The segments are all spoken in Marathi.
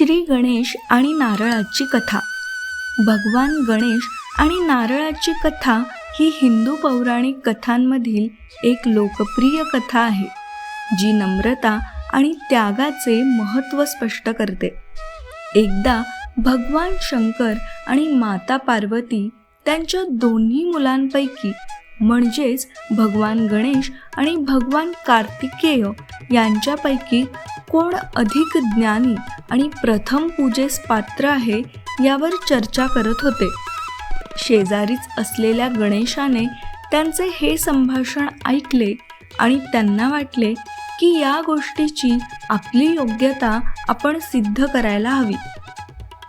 श्री गणेश आणि नारळाची कथा. भगवान गणेश आणि नारळाची कथा ही हिंदू पौराणिक कथांमधील एक लोकप्रिय कथा आहे जी नम्रता आणि त्यागाचे महत्त्व स्पष्ट करते. एकदा भगवान शंकर आणि माता पार्वती त्यांच्या दोन्ही मुलांपैकी म्हणजेच भगवान गणेश आणि भगवान कार्तिकेय यांच्यापैकी कोण अधिक ज्ञानी आणि प्रथम पूजेस पात्र आहे यावर चर्चा करत होते. शेजारीच असलेल्या गणेशाने त्यांचे हे संभाषण ऐकले आणि त्यांना वाटले की या गोष्टीची आपली योग्यता आपण सिद्ध करायला हवी.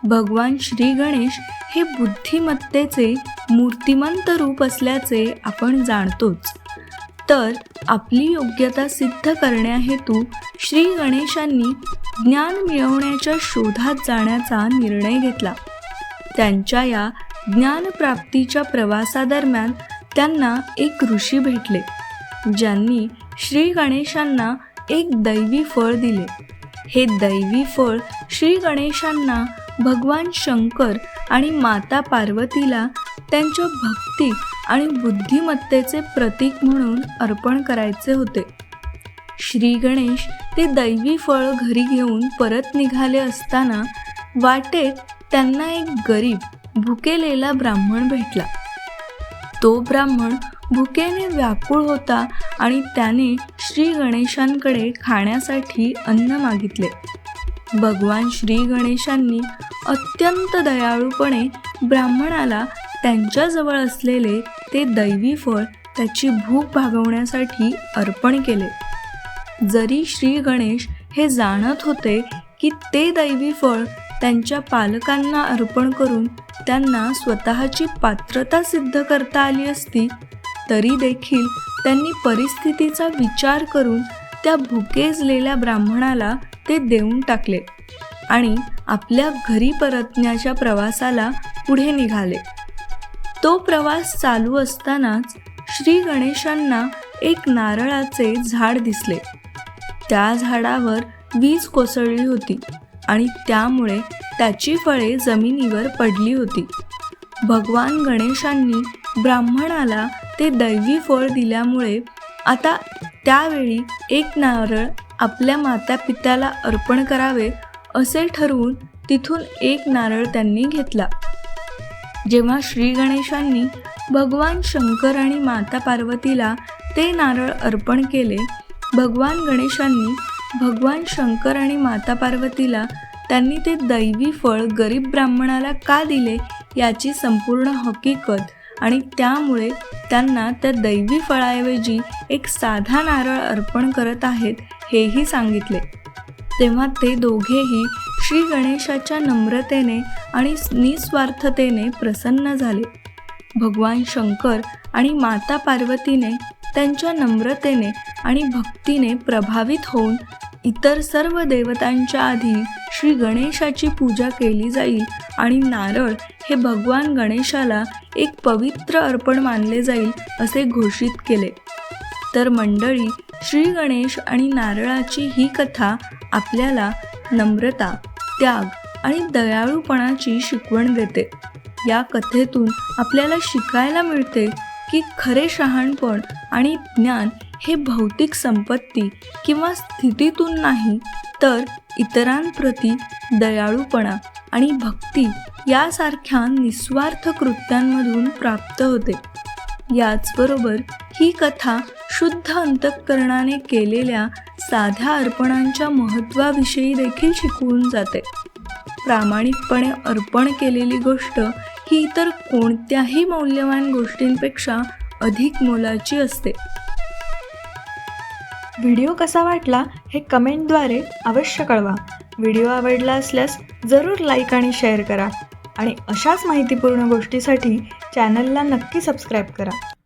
भगवान श्री गणेश हे बुद्धिमत्तेचे मूर्तिमंत रूप असल्याचे आपण जाणतोच. तर आपली योग्यता सिद्ध करण्याहेतू श्री गणेशांनी ज्ञान मिळवण्याच्या शोधात जाण्याचा निर्णय घेतला. त्यांच्या या ज्ञानप्राप्तीच्या प्रवासादरम्यान त्यांना एक ऋषी भेटले ज्यांनी श्री गणेशांना एक दैवी फळ दिले. हे दैवी फळ श्री गणेशांना भगवान शंकर आणि माता पार्वतीला त्यांच्या भक्ती आणि बुद्धिमत्तेचे प्रतीक म्हणून अर्पण करायचे होते. श्री गणेश ते दैवी फळ घरी घेऊन परत निघाले असताना वाटेत त्यांना एक गरीब भुकेलेला ब्राह्मण भेटला. तो ब्राह्मण भुकेने व्याकुळ होता आणि त्याने श्री गणेशांकडे खाण्यासाठी अन्न मागितले. भगवान श्री गणेशांनी अत्यंत दयाळूपणे ब्राह्मणाला त्यांच्याजवळ असलेले ते दैवी फळ त्याची भूक भागवण्यासाठी अर्पण केले. जरी श्री गणेश हे जाणत होते की ते दैवी फळ त्यांच्या पालकांना अर्पण करून त्यांना स्वतःची पात्रता सिद्ध करता आली असती तरी देखील त्यांनी परिस्थितीचा विचार करून त्या भुकेजलेल्या ब्राह्मणाला ते देऊन टाकले आणि आपल्या घरी परतण्याच्या प्रवासाला पुढे निघाले. तो प्रवास चालू असतानाच श्री गणेशांना एक नारळाचे झाड दिसले. त्या झाडावर वीज कोसळली होती आणि त्यामुळे त्याची फळे जमिनीवर पडली होती. भगवान गणेशांनी ब्राह्मणाला ते दैवी फळ दिल्यामुळे आता त्यावेळी एक नारळ आपल्या माता पित्याला अर्पण करावे असे ठरवून तिथून एक नारळ त्यांनी घेतला. जेव्हा श्री गणेशांनी भगवान शंकर आणि माता पार्वतीला ते नारळ अर्पण केले भगवान गणेशांनी भगवान शंकर आणि माता पार्वतीला त्यांनी ते दैवी फळ गरीब ब्राह्मणाला का दिले याची संपूर्ण हकीकत आणि त्यामुळे त्यांना त्या दैवी फळाऐवजी एक साधा नारळ अर्पण करत आहेत हेही सांगितले. तेव्हा ते दोघेही श्री गणेशाच्या नम्रतेने आणि निस्वार्थतेने प्रसन्न झाले. भगवान शंकर आणि माता पार्वतीने त्यांच्या नम्रतेने आणि भक्तीने प्रभावित होऊन इतर सर्व देवतांच्या आधी श्री गणेशाची पूजा केली जाईल आणि नारळ हे भगवान गणेशाला एक पवित्र अर्पण मानले जाईल असे घोषित केले. तर मंडळी श्री गणेश आणि नारळाची ही कथा आपल्याला नम्रता त्याग आणि दयाळूपणाची शिकवण देते. या कथेतून आपल्याला शिकायला मिळते की खरे शहाणपण आणि ज्ञान हे भौतिक संपत्ती किंवा स्थितीतून नाही तर इतरांप्रती दयाळूपणा आणि भक्ती यासारख्या निस्वार्थ कृत्यांमधून प्राप्त होते. याचबरोबर ही कथा शुद्ध अंतःकरणाने केलेल्या साध्या अर्पणांच्या महत्त्वाविषयी देखील शिकवून जाते. प्रामाणिकपणे अर्पण केलेली गोष्ट ही इतर कोणत्याही मौल्यवान गोष्टींपेक्षा अधिक मोलाची असते. व्हिडिओ कसा वाटला हे कमेंटद्वारे अवश्य कळवा. व्हिडिओ आवडला असल्यास जरूर लाईक आणि शेअर करा. आणि अशाच माहितीपूर्ण गोष्टीसाठी चॅनलला नक्की सबस्क्राईब करा.